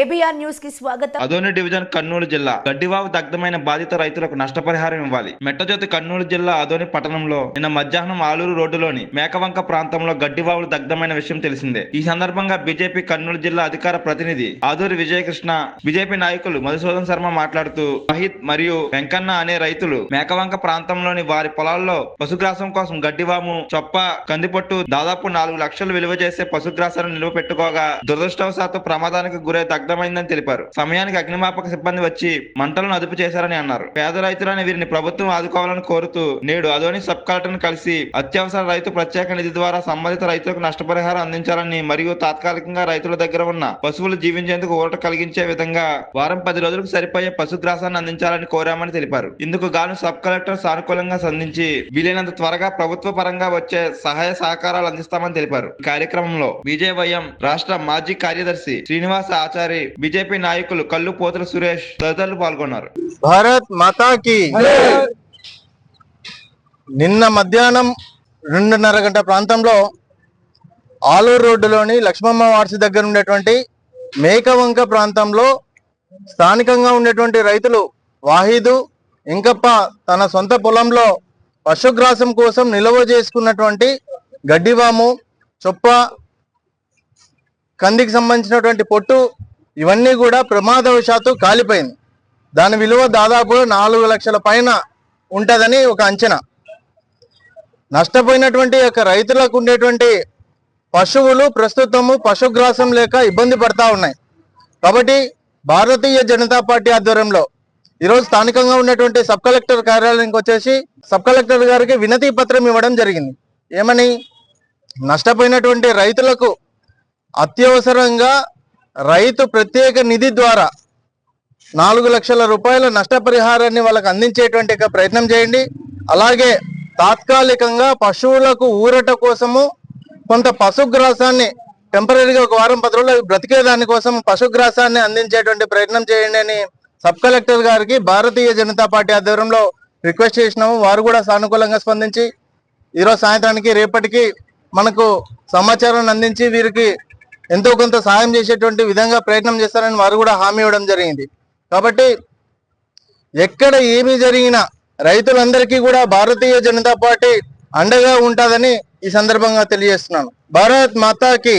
KBR న్యూస్కి స్వాగతం. Adoni division Kurnool జిల్లా. గడ్డివావు దగ్ధమైన బాధిత రైతులకు నష్టపరిహారం ఇవ్వాలి. మెట్టజోతి కర్నూలు జిల్లా అదోని పట్టణంలో నిన్న మధ్యాహ్నం ఆలూరు రోడ్డులోని మేకవంక ప్రాంతంలో గడ్డివావులు దగ్ధమైన విషయం తెలిసిందే. ఈ సందర్భంగా బీజేపీ కర్నూలు జిల్లా అధికార ప్రతినిధి ఆదూరి విజయకృష్ణ బీజేపీ నాయకులు మధుసూదన్ శర్మ మాట్లాడుతూ మహిత్ మరియు వెంకన్న అనే రైతులు మేకవంక ప్రాంతంలోని వారి పొలాల్లో పశుగ్రాసం కోసం గడ్డివాము చొప్ప కందిపొట్టు దాదాపు నాలుగు లక్షలు విలువ చేసే పశుగ్రాసాలను నిలువ పెట్టుకోగా దురదృష్టవశాత్తు ప్రమాదానికి గురై దగ్ధమైందని తెలిపారు. సమయానికి అగ్నిమాపక సిబ్బంది వచ్చి మంటలను అదుపు చేశారని అన్నారు. పేద రైతులని వీరిని ప్రభుత్వం ఆదుకోవాలని కోరుతూ నేడు అదోని సబ్ కలెక్టర్ కలిసి అత్యవసర రైతు ప్రత్యేక నిధి ద్వారా సంబంధిత రైతులకు నష్టపరిహారం అందించాలని మరియు తాత్కాలికంగా రైతుల దగ్గర ఉన్న పశువులు జీవించేందుకు ఊరట కలిగించే విధంగా వారం పది రోజులకు సరిపోయే పశుగ్రాసాన్ని అందించాలని కోరామని తెలిపారు. ఇందుకు గాను సబ్ కలెక్టర్ సానుకూలంగా స్పందించి వీలైనంత త్వరగా ప్రభుత్వ పరంగా వచ్చే సహాయ సహకారాలు అందిస్తామని తెలిపారు. ఈ కార్యక్రమంలో విజయవయం రాష్ట్ర మాజీ కార్యదర్శి శ్రీనివాస ఆచారి బీజేపీ నాయకులు కల్లు పోతుల సురేష్ తదితరులు పాల్గొన్నారు. భారత్ మాతాకి నిన్న మధ్యాహ్నం రెండున్నర గంట ప్రాంతంలో ఆలూరు రోడ్డులోని లక్ష్మమ్మ వార్సి దగ్గర ఉండేటువంటి మేకవంక ప్రాంతంలో స్థానికంగా ఉండేటువంటి రైతులు వాహిదు ఇంకప్ప తన సొంత పొలంలో పశుగ్రాసం కోసం నిల్వ చేసుకున్నటువంటి గడ్డివాము చొప్ప కందికి సంబంధించినటువంటి పొట్టు ఇవన్నీ కూడా ప్రమాదవశాత్తు కాలిపోయింది. దాని విలువ దాదాపు నాలుగు లక్షల పైన ఉంటుందని ఒక అంచనా. నష్టపోయినటువంటి యొక్క రైతులకు ఉండేటువంటి పశువులు ప్రస్తుతము పశుగ్రాసం లేక ఇబ్బంది పడతా ఉన్నాయి. కాబట్టి భారతీయ జనతా పార్టీ ఆధ్వర్యంలో ఈరోజు స్థానికంగా ఉన్నటువంటి సబ్ కలెక్టర్ కార్యాలయానికి వచ్చేసి సబ్ కలెక్టర్ గారికి వినతి పత్రం ఇవ్వడం జరిగింది. ఏమని? నష్టపోయినటువంటి రైతులకు అత్యవసరంగా రైతు ప్రత్యేక నిధి ద్వారా నాలుగు లక్షల రూపాయల నష్టపరిహారాన్ని వాళ్ళకు అందించేటువంటి ప్రయత్నం చేయండి. అలాగే తాత్కాలికంగా పశువులకు ఊరట కోసము కొంత పశుగ్రాసాన్ని టెంపరీగా ఒక వారం పది రోజులు బ్రతికే దానికోసం పశుగ్రాసాన్ని అందించేటువంటి ప్రయత్నం చేయండి అని సబ్ కలెక్టర్ గారికి భారతీయ జనతా పార్టీ ఆధ్వర్యంలో రిక్వెస్ట్ చేసినాము. వారు కూడా సానుకూలంగా స్పందించి ఈరోజు సాయంత్రానికి రేపటికి మనకు సమాచారాన్ని అందించి వీరికి ఎంతో కొంత సాయం చేసేటువంటి విధంగా ప్రయత్నం చేస్తారని వారు కూడా హామీ ఇవ్వడం జరిగింది. కాబట్టి ఎక్కడ ఏమి జరిగినా రైతులందరికీ కూడా భారతీయ జనతా పార్టీ అండగా ఉంటుందని ఈ సందర్భంగా తెలియజేస్తున్నాను. భారత్ మాతాకి